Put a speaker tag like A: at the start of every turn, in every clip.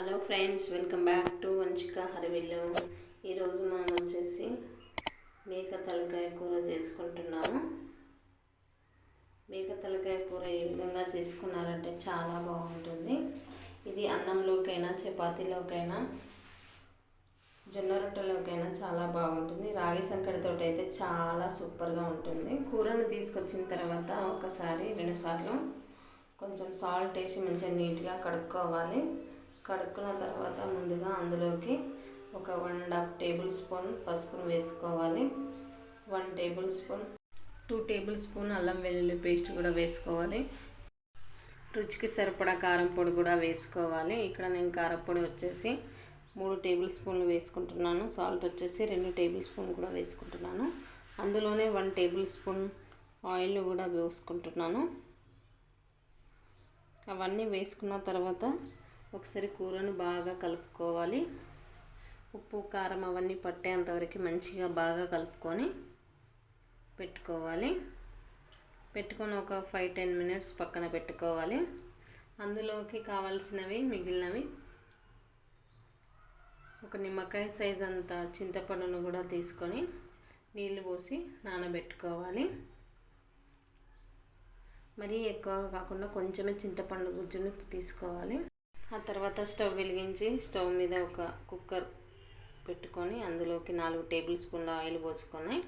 A: Hello friends welcome back to Vanchika Harivillu. ఈరోజు మనం వచ్చేసి మేక తలకాయ కూర చేసుకుంటున్నాము. మేక తలకాయ కూర ఏ విధంగా చేసుకున్నారంటే చాలా బాగుంటుంది. ఇది అన్నంలోకైనా చపాతీలోకైనా జొన్న రొట్టెలోకైనా చాలా బాగుంటుంది. రాగి సంకటితో అయితే చాలా సూపర్గా ఉంటుంది. కూరను తీసుకొచ్చిన తర్వాత ఒకసారి రెండుసార్లు కొంచెం సాల్ట్ వేసి మంచిగా నీట్గా కడుక్కోవాలి. కడుక్కున్న తర్వాత ముందుగా అందులోకి ఒక one and half tablespoon పసుపును వేసుకోవాలి. One tablespoon two tablespoon అల్లం వెల్లుల్లి పేస్ట్ కూడా వేసుకోవాలి. రుచికి సరిపడా కారం పొడి కూడా వేసుకోవాలి. ఇక్కడ నేను కారంపొడి వచ్చేసి మూడు టేబుల్ స్పూన్లు వేసుకుంటున్నాను. సాల్ట్ వచ్చేసి రెండు టేబుల్ స్పూన్ కూడా వేసుకుంటున్నాను. అందులోనే వన్ టేబుల్ స్పూన్ ఆయిల్ కూడా వేసుకుంటున్నాను. అవన్నీ వేసుకున్న తర్వాత ఒకసారి కూరను బాగా కలుపుకోవాలి. ఉప్పు కారం అవన్నీ పట్టేంతవరకు మంచిగా బాగా కలుపుకొని పెట్టుకోవాలి. పెట్టుకొని ఒక ఫైవ్ టెన్ మినిట్స్ పక్కన పెట్టుకోవాలి. అందులోకి కావాల్సినవి మిగిలినవి ఒక నిమ్మకాయ సైజ్ అంత చింతపండును కూడా తీసుకొని నీళ్ళు పోసి నానబెట్టుకోవాలి. మరీ ఎక్కువ కాకుండా కొంచెమే చింతపండు గుజ్జును తీసుకోవాలి. ఆ తర్వాత స్టవ్ వెలిగించి స్టవ్ మీద ఒక కుక్కర్ పెట్టుకొని అందులోకి నాలుగు టేబుల్ స్పూన్ల ఆయిల్ పోసుకొని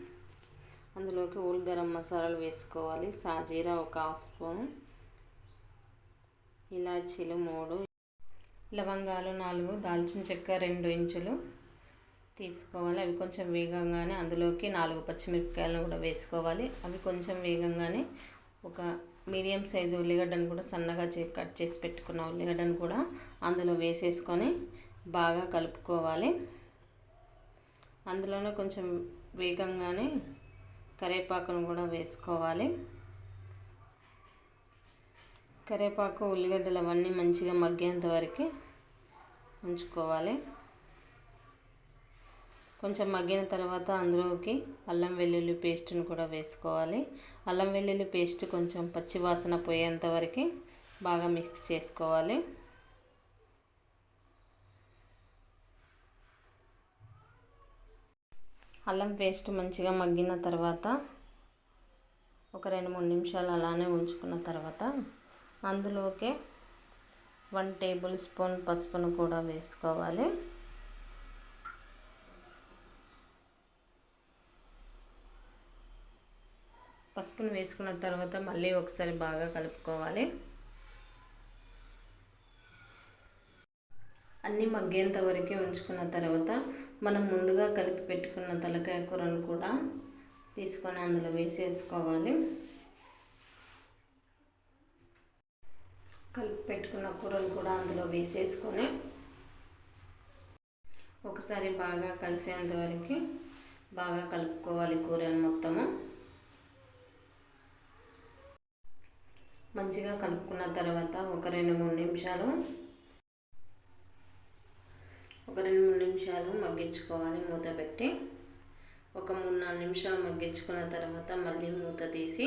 A: అందులోకి ఓల్ గరం మసాలాలు వేసుకోవాలి. సాజీరా ఒక హాఫ్ స్పూన్ ఇలాచీలు మూడు లవంగాలు నాలుగు దాల్చిన చెక్క రెండు ఇంచులు తీసుకోవాలి. అవి కొంచెం వేగంగానే అందులోకి నాలుగు పచ్చిమిరపకాయలను కూడా వేసుకోవాలి. అవి కొంచెం వేగంగానే ఒక మీడియం సైజు ఉల్లిగడ్డను కూడా సన్నగా కట్ చేసి పెట్టుకున్న ఉల్లిగడ్డను కూడా అందులో వేసేసుకొని బాగా కలుపుకోవాలి. అందులోనే కొంచెం వేగంగానే కరేపాకును కూడా వేసుకోవాలి. కరేపాకు ఉల్లిగడ్డలు అవన్నీ మంచిగా మగ్గేంత వరకు ఉంచుకోవాలి. కొంచెం మగ్గిన తర్వాత అందులోకి అల్లం వెల్లుల్లి పేస్ట్ని కూడా వేసుకోవాలి. అల్లం వెల్లుల్లి పేస్ట్ కొంచెం పచ్చి వాసన పోయేంత వరకు బాగా మిక్స్ చేసుకోవాలి. అల్లం పేస్ట్ మంచిగా మగ్గిన తర్వాత ఒక రెండు మూడు నిమిషాలు అలానే ఉంచుకున్న తర్వాత అందులోకి వన్ టేబుల్ స్పూన్ పసుపును కూడా వేసుకోవాలి. పసుపును వేసుకున్న తర్వాత మళ్ళీ ఒకసారి బాగా కలుపుకోవాలి. అన్నీ మగ్గేంత వరకు ఉంచుకున్న తర్వాత మనం ముందుగా కలిపి పెట్టుకున్న తలకాయ కూరను కూడా తీసుకొని అందులో వేసేసుకోవాలి. కలిపి పెట్టుకున్న కూరను కూడా అందులో వేసేసుకొని ఒకసారి బాగా కలిసేంత వరకు బాగా కలుపుకోవాలి కూరను మొత్తము. మంచిగా కలుపుకున్న తర్వాత ఒక రెండు మూడు నిమిషాలు ఒక రెండు మూడు నిమిషాలు మగ్గించుకోవాలి మూత పెట్టి. ఒక మూడు నాలుగు నిమిషాలు మగ్గించుకున్న తర్వాత మళ్ళీ మూత తీసి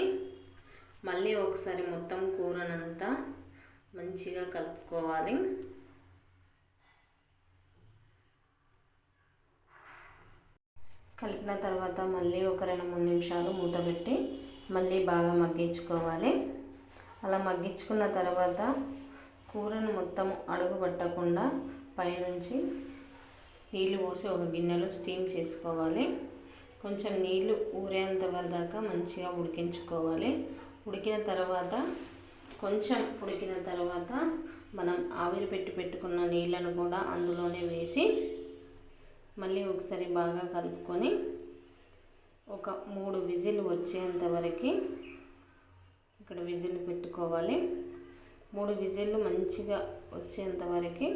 A: మళ్ళీ ఒకసారి మొత్తం కూరనంతా మంచిగా కలుపుకోవాలి. కలిపిన తర్వాత మళ్ళీ ఒక రెండు మూడు నిమిషాలు మూత పెట్టి మళ్ళీ బాగా మగ్గించుకోవాలి. అలా మగ్గించుకున్న తర్వాత కూరను మొత్తం అడుగు పట్టకుండా పైనుంచి నీళ్ళు పోసి ఒక గిన్నెలో స్టీమ్ చేసుకోవాలి. కొంచెం నీళ్ళు ఊరేంత దాకా మంచిగా ఉడికించుకోవాలి. ఉడికిన తర్వాత కొంచెం ఉడికిన తర్వాత మనం ఆవిరి పెట్టి పెట్టుకున్న నీళ్ళను కూడా అందులోనే వేసి మళ్ళీ ఒకసారి బాగా కలుపుకొని ఒక మూడు విజిల్ వచ్చేంత వరకు ఇక్కడ విజిల్ పెట్టుకోవాలి. మూడు విజిల్లు మంచిగా వచ్చేంత వరకు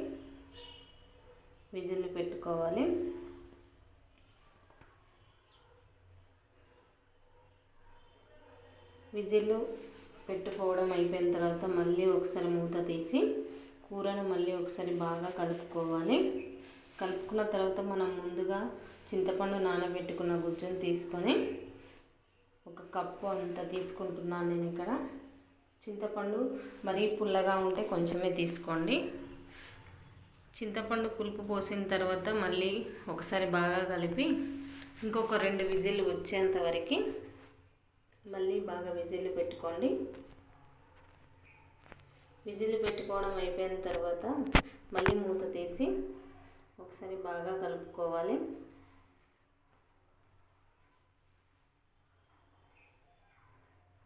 A: విజిల్ పెట్టుకోవాలి. విజిల్లు పెట్టుకోవడం అయిపోయిన తర్వాత మళ్ళీ ఒకసారి మూత తీసి కూరను మళ్ళీ ఒకసారి బాగా కలుపుకోవాలి. కలుపుకున్న తర్వాత మనం ముందుగా చింతపండు నానబెట్టుకున్న గుజ్జును తీసుకొని ఒక కప్పు అంత తీసుకుంటున్నాను నేను ఇక్కడ. చింతపండు మరీ పుల్లగా ఉంటే కొంచెమే తీసుకోండి. చింతపండు పులుపు పోసిన తర్వాత మళ్ళీ ఒకసారి బాగా కలిపి ఇంకొక రెండు విజిల్లు వచ్చేంత వరకు మళ్ళీ బాగా విజిల్లు పెట్టుకోండి. విజిల్లు పెట్టుకోవడం అయిపోయిన తర్వాత మళ్ళీ మూత తీసి ఒకసారి బాగా కలుపుకోవాలి.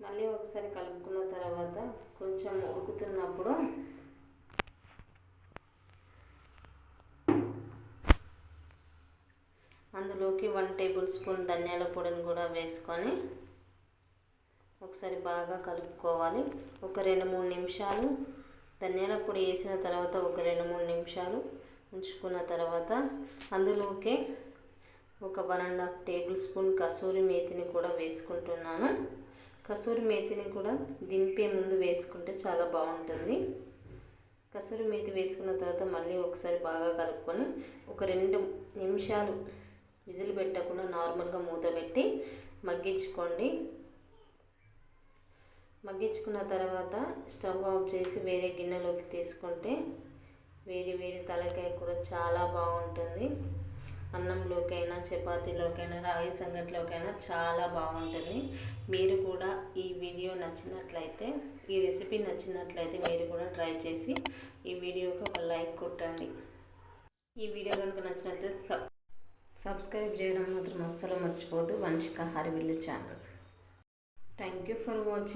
A: మళ్ళీ ఒకసారి కలుపుకున్న తర్వాత కొంచెం ఉడుకుతున్నప్పుడు అందులోకి వన్ టేబుల్ స్పూన్ ధనియాల పొడిని కూడా వేసుకొని ఒకసారి బాగా కలుపుకోవాలి. ఒక రెండు మూడు నిమిషాలు ధనియాల పొడి వేసిన తర్వాత ఒక రెండు మూడు నిమిషాలు ఉంచుకున్న తర్వాత అందులోకి ఒక one and half tablespoon kasuri మేతిని కూడా వేసుకుంటున్నాను. కసూరి మేతిని కూడా దింపే ముందు వేసుకుంటే చాలా బాగుంటుంది. కసూరి మేతి వేసుకున్న తర్వాత మళ్ళీ ఒకసారి బాగా కలుపుకొని ఒక రెండు నిమిషాలు విజిల్ పెట్టకుండా నార్మల్గా మూత పెట్టి మగ్గించుకోండి. మగ్గించుకున్న తర్వాత స్టవ్ ఆఫ్ చేసి వేరే గిన్నెలోకి తీసుకుంటే వేడి వేడి తలకాయ కూర చాలా బాగుంటుంది. అన్నంలోకైనా చపాతీలోకైనా రాగి సంగట్లోకైనా చాలా బాగుంటుంది. మీరు కూడా ఈ వీడియో నచ్చినట్లయితే ఈ రెసిపీ నచ్చినట్లయితే మీరు కూడా ట్రై చేసి ఈ వీడియోకి ఒక లైక్ కొట్టండి. ఈ వీడియో కనుక నచ్చినట్లయితే సబ్ సబ్స్క్రైబ్ చేయడం మాత్రం అస్సలు మర్చిపోద్దు Vanchika Harivillu channel. Thank you for watching